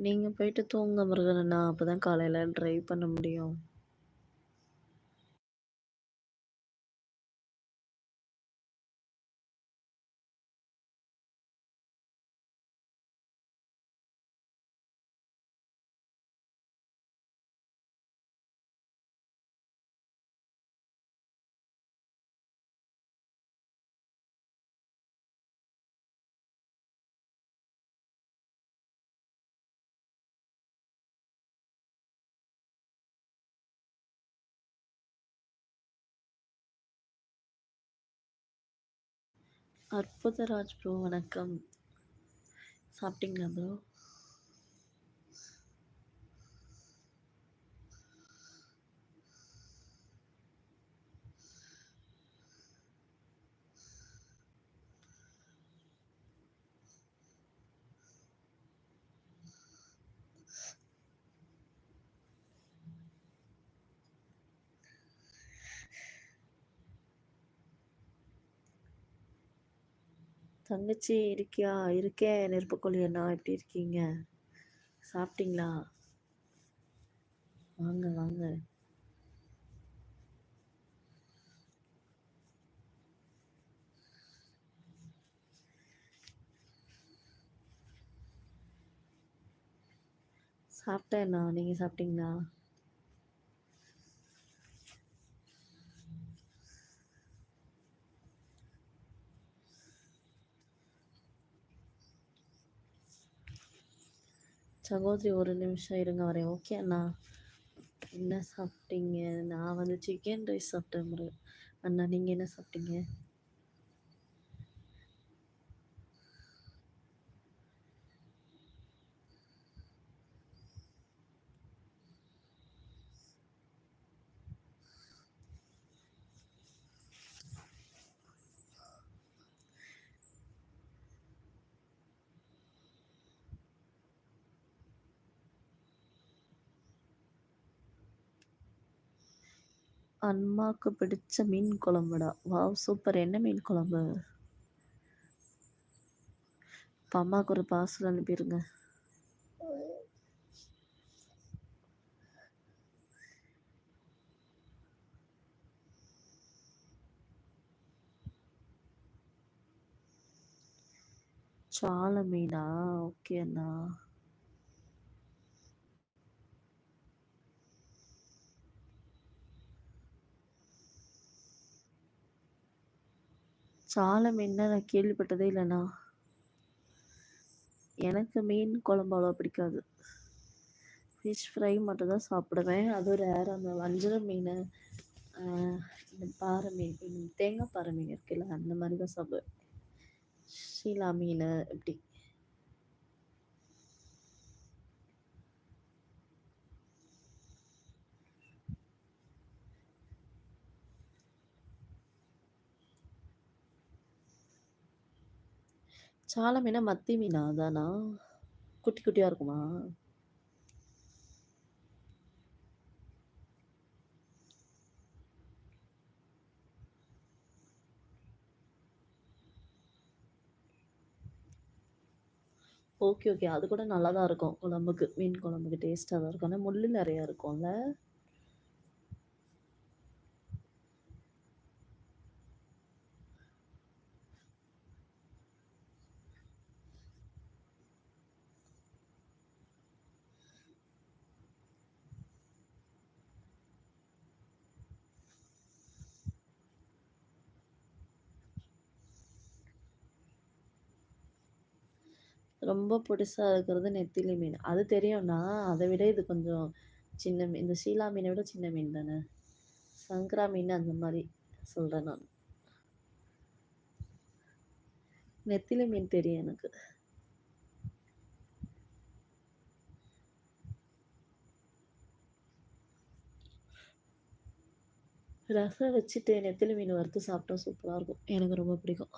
நீங்கள் போயிட்டு தூங்க முருகன் அண்ணா. அப்பதான் காலையில் ட்ரைவ் பண்ண முடியும். அற்புதராஜ் ப்ரோ வணக்கம். சாப்பிட்டீங்களா ப்ரோ? தங்கச்சி இருக்கியா? இருக்கேன் நெருப்புக்கோழி அண்ணா. எப்படி இருக்கீங்க? சாப்பிட்டீங்களா? வாங்க, வாங்க. சாப்பிட்டேண்ணா. நீங்கள் சாப்பிட்டீங்களா? சகோதரி ஒரு நிமிஷம் இருங்க வரேன். ஓகே அண்ணா. என்ன சாப்பிட்டீங்க? நான் வந்து சிக்கன் ரைஸ் சாப்பிட்டேன் முரு அண்ணா. நீங்கள் என்ன சாப்பிட்டீங்க? அன்மாக்கு பிடிச்ச மீன் குழம்புடா. வாவ்! சூப்பர். என்ன மீன் குழம்பு? இப்போ அம்மாவுக்கு ஒரு பார்சல் அனுப்பிருங்க. சால மீனா? ஓகே சால மீன்னா நான் கேள்விப்பட்டதே இல்லைண்ணா எனக்கு மீன் குழம்பு அவ்வளோ பிடிக்காது. ஃபிஷ் ஃப்ரை மட்டும் தான் சாப்பிடுவேன். அதுவும் ரேர் அந்த வஞ்சர மீன் இந்த பாறை மீன், தேங்காய் பாறை மீன் இருக்குல்ல, அந்த மாதிரி தான் சாப்பிடுவேன். ஷீலா மீன் இப்படி. சால மீனா மத்தி மீனா அதானா? குட்டி குட்டியா இருக்குமா? Okay, okay. அது கூட நல்லா தான் இருக்கும். குழம்புக்கு, மீன் குழம்புக்கு டேஸ்ட்டாக தான் இருக்கும். ஆனால் முள்ளு நிறையா இருக்கும்ல? ரொம்ப பொடிசாக இருக்கிறது நெத்திலி மீன். அது தெரியும்னா அதை விட இது கொஞ்சம் சின்ன மீன். இந்த ஷீலா மீனை விட சின்ன மீன் தானே? சங்கரா மீன் அந்த மாதிரி சொல்றேன் நான். நெத்திலி மீன் தெரியும் எனக்கு. ரசம் வச்சுட்டு நெத்திலி மீன் வறுத்து சாப்பிட்டா சூப்பரா இருக்கும். எனக்கு ரொம்ப பிடிக்கும்.